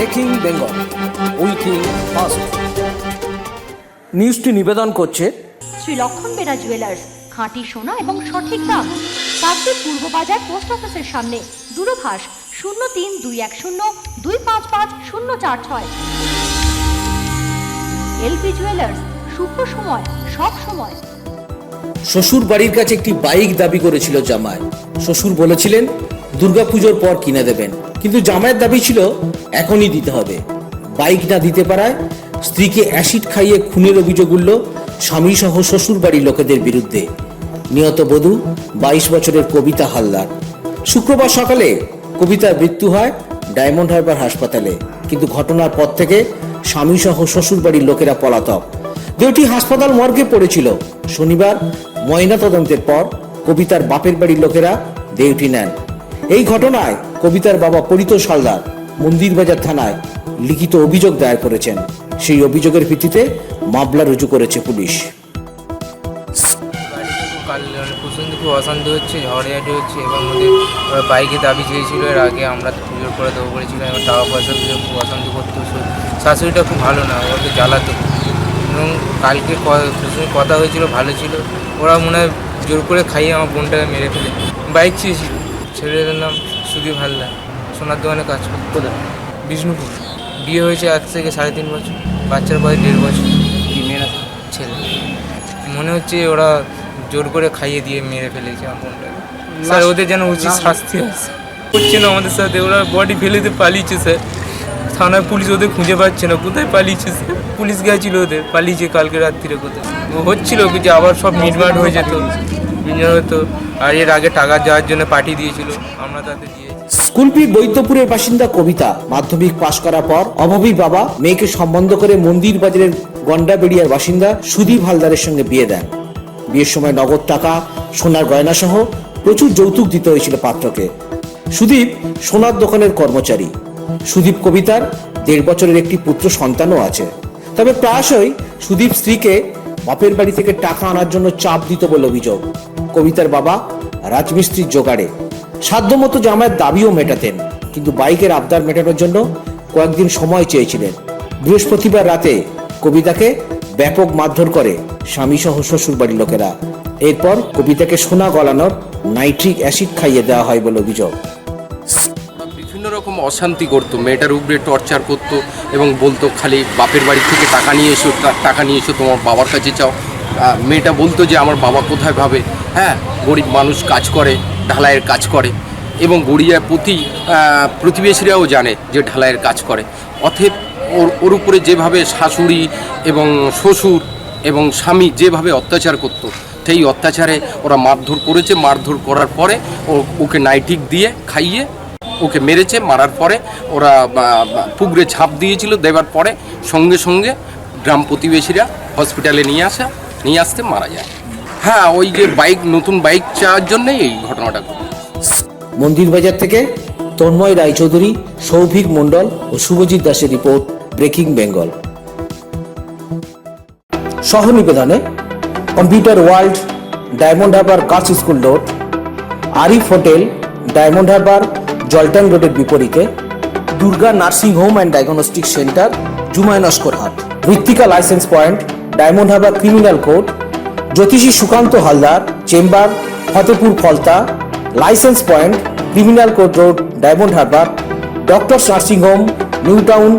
Breaking Bengal fast নিউজটি নিবেদন করছে শ্রী লক্ষণ বেরা জুয়েলার্স খাঁটি সোনা এবং সঠিক দাম। কাকদ্বীপ পূর্ব বাজার পোস্ট অফিসের সামনে দূরভাষ শূন্য তিন দুই এক শূন্য দুই পাঁচ পাঁচ শূন্য চার ছয়। এলপি জুয়েলার্স শুভ সময় সব সময়। শ্বশুর বাড়ির কাছে একটি বাইক দাবি করেছিল জামাই। শ্বশুর বলেছিলেন দুর্গাপুজোর পর কিনে দেবেন। কিন্তু জামাইয়ের দাবি ছিল, এখনই দিতে হবে। বাইক না দিতে পারায় স্ত্রীকে অ্যাসিড খাইয়ে খুনের অভিযোগ উঠল স্বামী সহ শ্বশুর বাড়ির লোকেদের বিরুদ্ধে। নিহত বধূ, বাইশ বছরের কবিতা হালদার। শুক্রবার সকালে কবিতার মৃত্যু হয় ডায়মন্ড হারবার হাসপাতালে। কিন্তু ঘটনার পর থেকে স্বামী সহ শ্বশুর বাড়ির লোকেরা পলাতক। দেহটি হাসপাতাল মর্গে পড়েছিল। শনিবার ময়না তদন্তের পর কবিতার বাপের বাড়ির লোকেরা দেহটি নেন। এই ঘটনায় কবিতার বাবা পরিতোষ হালদার মন্দিরবাজার থানায় লিখিত অভিযোগ দায়ের করেছেন। সেই অভিযোগের ভিত্তিতে মামলা রুজু করেছে পুলিশ। প্রচণ্ড খুব অশান্তি হচ্ছে, ঝড়ঝাটি হচ্ছে এবং ওদের বাইকে দাবি চেয়েছিল, এর আগে আমরা তো পুজোর করে দেবো বলেছিলাম এবং টাকা পয়সা দিয়ে খুব অশান্তি করতো শাশুড়িটা খুব ভালো না, ওকে জ্বালাতো। এবং কালকে প্রথমে কথা হয়েছিল, ভালো ছিল, ওরা মনে হয় জোর করে খাইয়ে আমার বোনটাকে মেরে ফেলে। বাইক চেয়েছিল। ছেলেদের নাম সুদীপ হালদার সোনার দোকানে কাজ করতো বিষ্ণুপুর। বিয়ে হয়েছে আজ থেকে সাড়ে তিন বছর। বাচ্চার বয়স দেড় বছর। কি মেয়েরা? ছেলে। মনে হচ্ছে ওরা জোর করে খাইয়ে দিয়ে মেরে ফেলেছে আমার বোনটাকে। স্যার ওদের যেন উচিত শাস্তি আছে। করছে না আমাদের সাথে। ওরা বডি ফেলে দিয়ে পালিয়েছে স্যার। থানায় পুলিশ ওদের খুঁজে পাচ্ছে না। কোথায় পালিয়েছে স্যার? পুলিশ গেছিল ওদের। পালিয়েছে কালকে রাত্রিরে কোথায়। ও হচ্ছিল কি যে আবার সব মিটমাট হয়ে যেত। মিটমাট হতো আর এর আগে টাকা দেওয়ার জন্য পাঠিয়ে দিয়েছিল। আমরা দিয়েছি স্কুলপি বৈদ্যপুরের বাসিন্দা কবিতা মাধ্যমিক পাশ করার পর অভাবী বাবা মেয়েকে সম্বন্ধ করে মন্দির বাজারের বাসিন্দা সুদীপ হালদারের সঙ্গে বিয়ে দেন। বিয়ের সময় নগদ টাকা, সোনার গয়না সহ প্রচুর যৌতুক দিতে হয়েছিল পাত্রকে। সুদীপ সোনার দোকানের কর্মচারী। সুদীপ কবিতার দেড় বছরের একটি পুত্র সন্তানও আছে। তবে প্রায়শই সুদীপ স্ত্রীকে বাপের বাড়ি থেকে টাকা আনার জন্য চাপ দিত বলে অভিযোগ। কবিতার বাবা, রাজমিস্ত্রির জোগাড়ে। সাধ্যমতো জামাইয়ের দাবিও মেটাতেন, কিন্তু বাইকের আবদার মেটানোর জন্য কয়েকদিন সময় চেয়েছিলেন। বৃহস্পতিবার রাতে কবিতাকে ব্যাপক মারধর করে স্বামী সহ শ্বশুর বাড়ির লোকেরা। এরপর কবিতাকে সোনা গলানোর নাইট্রিক অ্যাসিড খাইয়ে দেওয়া হয় বলে অভিযোগ। বিভিন্ন রকম অশান্তি করতো, মেয়েটার উপরে টর্চার করতো এবং বলতো, খালি বাপের বাড়ি থেকে টাকা নিয়ে এসো টাকা নিয়ে এসো, তোমার বাবার কাছে চাও মেয়েটা বলতো যে আমার বাবা কোথায় ভাবে? হ্যাঁ গরিব মানুষ কাজ করে, ঢালাইয়ের কাজ করে এবং গড়িয়ার প্রতি প্রতিবেশীরাও জানে যে ঢালাইয়ের কাজ করে। অথব ওর ওর উপরে যেভাবে শাশুড়ি এবং শ্বশুর এবং স্বামী যেভাবে অত্যাচার করতো, সেই অত্যাচারে ওরা মারধর করেছে। মারধর করার পরে ও- ওকে নাইটিক দিয়ে খাইয়ে ওকে মেরেছে। মারার পরে ওরা পুকুরে ঝাঁপ দিয়েছিল। দেওয়ার পরে সঙ্গে সঙ্গে গ্রাম প্রতিবেশীরা হসপিটালে নিয়ে আসা। নিয়ে আসতে মারা যায়। হ্যাঁ ওই যে বাইক, নতুন বাইক চাওয়ার জন্যই এই ঘটনাটা ঘটে। মন্দিরবাজার থেকে তন্ময় রায়চৌধুরী, সৌভিক মণ্ডল ও শুভজিৎ দাসের রিপোর্ট, ব্রেকিং বেঙ্গল। সহ নিবেদনে computer world, Diamond Harbour, girls school road, Arif hotel, Diamond Harbour জলটন রোডের বিপরীতে, Durga nursing home and diagnostic centre জুমায় নস্কর হাট। Mrittika licence point Diamond Harbour criminal court, জ্যোতিষী Sukanta Haldar, chamber Fatehpur Falta, licence point, criminal court road, Diamond Harbour, doctors nursing home new town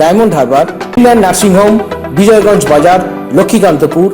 Diamond Harbour nursing home nursing home, Bijoyganj Bazar, Lakshmikantapur.